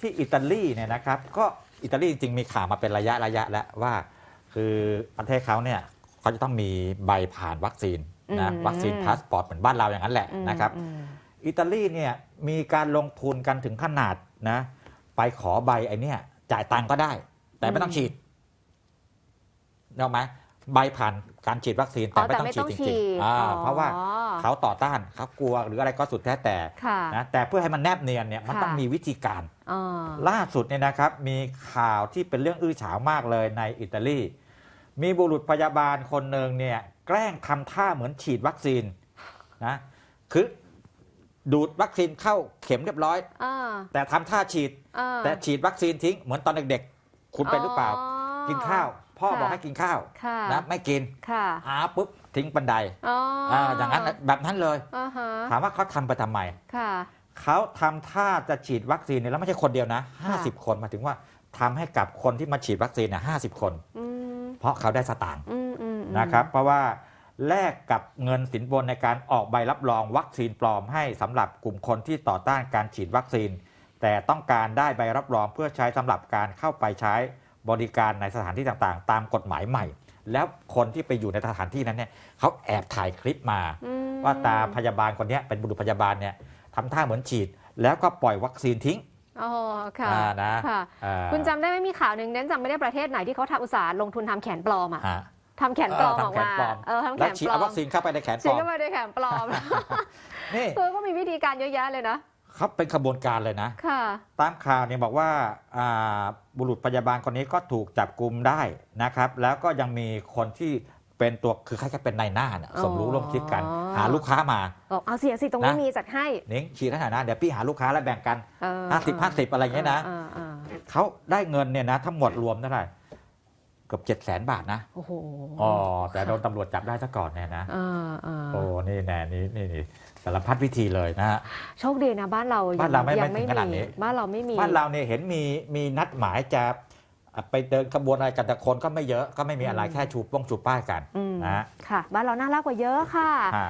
ที่อิตาลีเนี่ยนะครับก็อิตาลีจริงๆมีข่าวมาเป็นระยะระยะแล้วว่า คือประเทศเขาเนี่ยเขาจะต้องมีใบผ่านวัคซีนนะอืมวัคซีนพาสปอร์ตเหมือนบ้านเราอย่างนั้นแหละอืมนะครับอืมอิตาลีเนี่ยมีการลงทุนกันถึงขนาดนะไปขอใบไอ้เนี่ยจ่ายตังค์ก็ได้ แต่ไม่ต้องฉีดเนกอะไหม ใบผ่านการฉีดวัคซีนอ๋แต่อไม่แต่ต้องไม่ฉีต้ดองจริฉีงดๆอ่าอ๋อเพราะว่าเขาต่อต้านเขากลัวหรืออะไรก็สุดแท้แต่ค่ะนะแต่เพื่อให้มันแนบเนียนเนี่ยมันค่ะต้องมีวิธีการอ๋อล่าสุดเนี่ยนะครับมีข่าวที่เป็นเรื่องอื้อฉาวมากเลยในอิตาลี มีบุรุษพยาบาลคนหนึ่งเนี่ยแกล้งทำท่าเหมือนฉีดวัคซีนนะคือดูดวัคซีนเข้าเข็มเรียบร้อยอ่าแต่ทำท่าฉีดอ่าแต่ฉีดวัคซีนทิ้งเหมือนตอนเด็กๆ คุณเป็นหรือเปล่า กินข้าว พ่อค่ะ บอกให้กินข้าวค่ะนะไม่กินค่ะหาปุ๊บทิ้งบันไดอ๋ออ่าอย่างนั้นแบบนั้นเลย อ่าฮะถามว่าเขาทำไปทำไมค่ะเขาทำท่าจะฉีดวัคซีนเนี่ยแล้วไม่ใช่คนเดียวนะ50 คนหมายถึงว่าทำให้กับคนที่มาฉีดวัคซีนเนี่ยห้คน อืมเพราะเขาได้สตางค์อืมอืมอืมนะครับ เพราะว่าแลกกับเงินสินบนในการออกใบรับรองวัคซีนปลอมให้สำหรับกลุ่มคนที่ต่อต้านการฉีดวัคซีน แต่ต้องการได้ใบรับรองเพื่อใช้สำหรับการเข้าไปใช้ บริการในสถานที่ต่างๆ ตามกฎหมายใหม่ แล้วคนที่ไปอยู่ในสถานที่นั้นเนี่ยเขาแอบถ่ายคลิปมาอืมว่าตาพยาบาลคนเนี้ยเป็นบุรุษพยาบาลเนี่ยทำท่าเหมือนฉีด แล้วก็ปล่อยวัคซีนทิ้งอ๋อค่ะอ่านะค่ะอ่าคุณจำได้ไหมมีข่าวหนึ่งเน้นจำไม่ได้ประเทศไหนที่เขาทำอุตสาห์ลงทุนทำแขนปลอมอะฮะทำแขนปลอมเออออกทำแขนมาปลอมเออทำแขแล้วนฉีดปลอเอามวัคซีนเข้าไปในแขนปฉีลดอมเข้าไปในแขนปลอมนี่คือก็มีวิธีการเยอะแยะเลยนะ เขาเป็นขบวนการเลยนะ ค่ะ ตามข่าวเนี่ยบอกว่าอ่าบุรุษพยาบาลคนนี้ก็ถูกจับกลุมได้นะครับ แล้วก็ยังมีคนที่เป็นตัวคือคล้ายๆเป็นนายหน้าน่ะอ๋อ สมรู้ร่วมคิดกัน หาลูกค้ามา บอกเอาเสียสิตรงนี้นะ มีจัดให้นิ้งฉีดให้หน่อยนะเดี๋ยวพี่หาลูกค้าแล้วแบ่งกัน เออห้าสิบห้าสิบอะไรอย่างเงี้ยนะออเออเขาได้เงินเนี่ยนะทั้งหมดรวมเท่าไหร่ เกือบเจ็ดแสนบาทนะโอ้โหอ๋อแต่โดนตำรวจจับได้ซะก่อนเนี่ยนะเออเออโอ้นี่แน่นี่นี่นี่สารพัดวิธีเลยนะฮะโชคดีนะบ้านเรายังบ้านเราไม่ยังไม่ถึงขนาดนี้บ้านเราไม่มีบ้านเราเนี่ยเห็นมีมีนัดหมายจะไปเดินขบวนอะไรกันแต่คนก็ไม่เยอะก็ไม่มีอะไรแค่ชูป้องชูป้ายกันอืมนะฮะค่ะ บ้านเราน่ารักกว่าเยอะค่ะฮะ